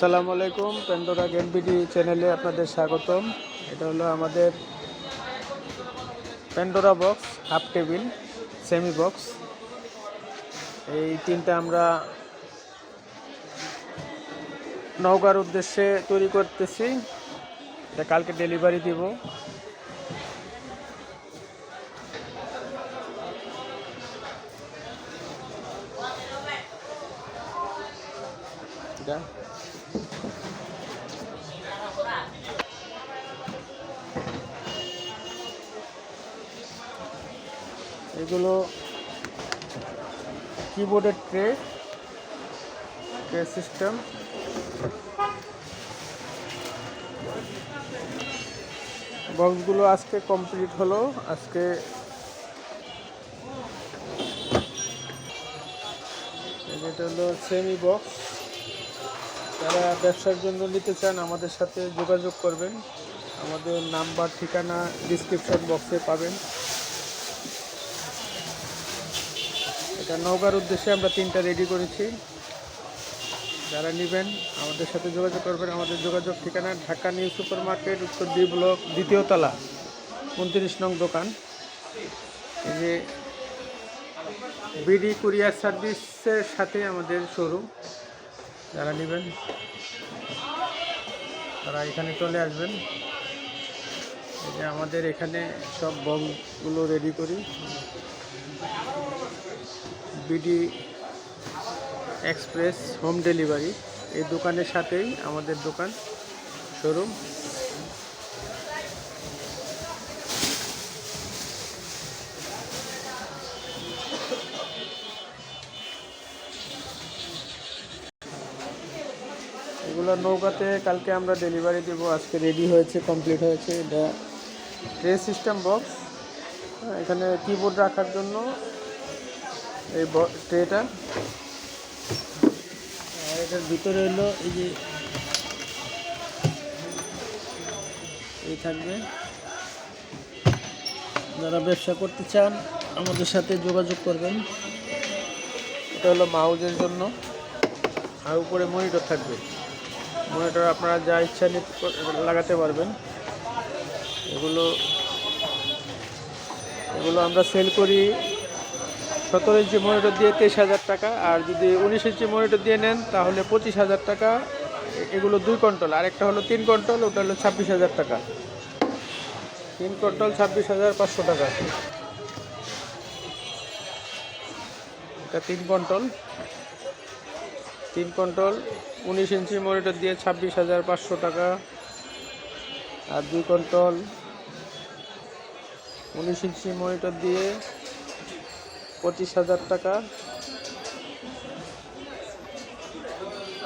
আসসালামু আলাইকুম Pandora game BD চ্যানেলে আপনাদের স্বাগতম। এটা হলো আমাদের Pandora box half table semi box এই তিনটা আমরা নৌকার উদ্দেশ্যে তৈরি করতেছি। এটা কালকে ডেলিভারি দিব। এটা এগুলো কিবোর্ডের ট্রে ট্রে সিস্টেম বক্সগুলো আজকে কমপ্লিট হলো। আজকে এটা হলো সেমি বক্স যারা ব্যবসার জন্য নিতে চান, আমাদের সাথে যোগাযোগ করবেন। আমাদের নাম্বার, ঠিকানা ডিসক্রিপশন বক্সে পাবেন। এটা নৌকার উদ্দেশ্যে আমরা তিনটা রেডি করেছি। যারা নেবেন, আমাদের সাথে যোগাযোগ করবেন। আমাদের যোগাযোগ ঠিকানা ঢাকা নিউ সুপার মার্কেট উত্তর ডি ব্লক, দ্বিতীয় তলা, উনত্রিশ নং দোকান। এই যে বিডি কুরিয়ার সার্ভিসের সাথে আমাদের শোরুম যারা নেবেন, তারা এখানে চলে আসবেন। যে আমাদের এখানে সব বমগুলো রেডি করি। বিডি এক্সপ্রেস হোম ডেলিভারি এই দোকানের সাথেই আমাদের দোকান শোরুম এগুলো নৌকাতে কালকে আমরা ডেলিভারি দেবো। আজকে রেডি হয়েছে কমপ্লিট হয়েছে। এটা ট্রে সিস্টেম বক্স এখানে কিবোর্ড রাখার জন্য এই ট্রেটা আর এটার ভিতরে হলো এই যে এই থাকবে। যারা ব্যবসা করতে চান, আমাদের সাথে যোগাযোগ করবেন। এটা হলো মাউজের জন্য। আর উপরে মনিটর থাকবে। মনিটর আপনারা যা ইচ্ছা লাগাতে পারবেন। এগুলো এগুলো আমরা সেল করি সতেরো ইঞ্চি মনিটর দিয়ে তেইশ হাজার টাকা, আর যদি উনিশ ইঞ্চি মনিটর দিয়ে নেন, তাহলে পঁচিশ হাজার টাকা। এগুলো দুই কন্ট্রোল আর একটা হলো তিন কন্ট্রোল ওটা হলো ছাব্বিশ হাজার টাকা। তিন কন্ট্রোল ছাব্বিশ হাজার পাঁচশো টাকা। এটা তিন কন্ট্রোল তিন কন্ট্রোল উনিশ ইঞ্চি মনিটর দিয়ে ছাব্বিশ হাজার পাঁচশো টাকা। আর দুই কন্ট্রোল উনিশ ইঞ্চি মনিটর দিয়ে পঁচিশ হাজার টাকা।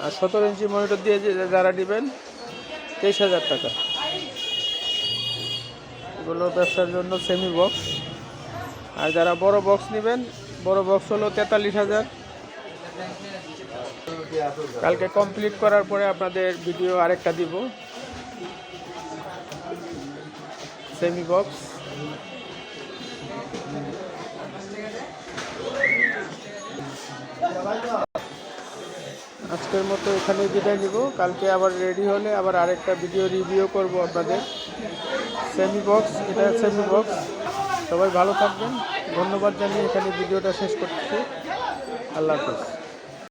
আর সতেরো ইঞ্চি মনিটর দিয়ে যারা নেবেন, তেইশ হাজার টাকা। এগুলো ব্যবসার জন্য সেমি বক্স আর যারা বড় বক্স নেবেন, বড় বক্স হলো তেতাল্লিশ হাজার। কালকে কমপ্লিট করার পরে আপনাদের ভিডিও আরেকটা দিব। সেমি বক্স আজকের মতো এখানে বিদায় নিব। কালকে আবার রেডি হলে আবার আরেকটা ভিডিও রিভিউ করব আপনাদের। সেমি বক্স এটা সেমি বক্স সবাই ভালো থাকবেন। ধন্যবাদ জানিয়ে এখানে ভিডিওটা শেষ করতেছি আল্লাহ হাফিজ।